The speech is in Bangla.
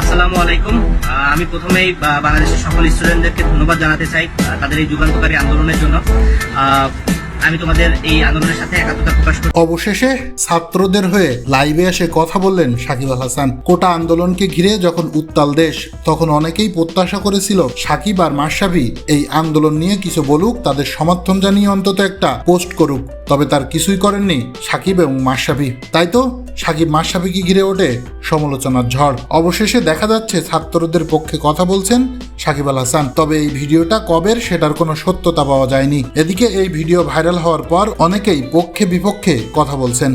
আসসালামু আলাইকুম। আমি প্রথমেই বাংলাদেশের সকল স্টুডেন্টদেরকে ধন্যবাদ জানাতে চাই তাদের এই যুগান্তকারী আন্দোলনের জন্য। আমি তোমাদের এই আন্দোলনের সাথে একাত্মতা প্রকাশ করি। অবশেষে ছাত্রদের হয়ে লাইভে এসে কথা বললেন সাকিব আল হাসান। কোটা আন্দোলনকে ঘিরে যখন উত্তাল দেশ, তখন অনেকেই প্রত্যাশা করেছিল সাকিব আর মাসাবি এই আন্দোলন নিয়ে কিছু বলুক, তাদের সমর্থন জানিয়ে অন্তত একটা পোস্ট করুক। তবে তার কিছুই করেননি সাকিব এবং মাসাবি তাই তো? সাকিব মাসাবিকে ঘিরে ওঠে সমালোচনার ঝড়। অবশেষে দেখা যাচ্ছে ছাত্রদের পক্ষে কথা বলছেন সাকিব আল হাসান। তবে এই ভিডিওটা কবের সেটার কোনো সত্যতা পাওয়া যায়নি। এদিকে এই ভিডিও ভাইরাল হওয়ার পর অনেকেই পক্ষে বিপক্ষে কথা বলছেন।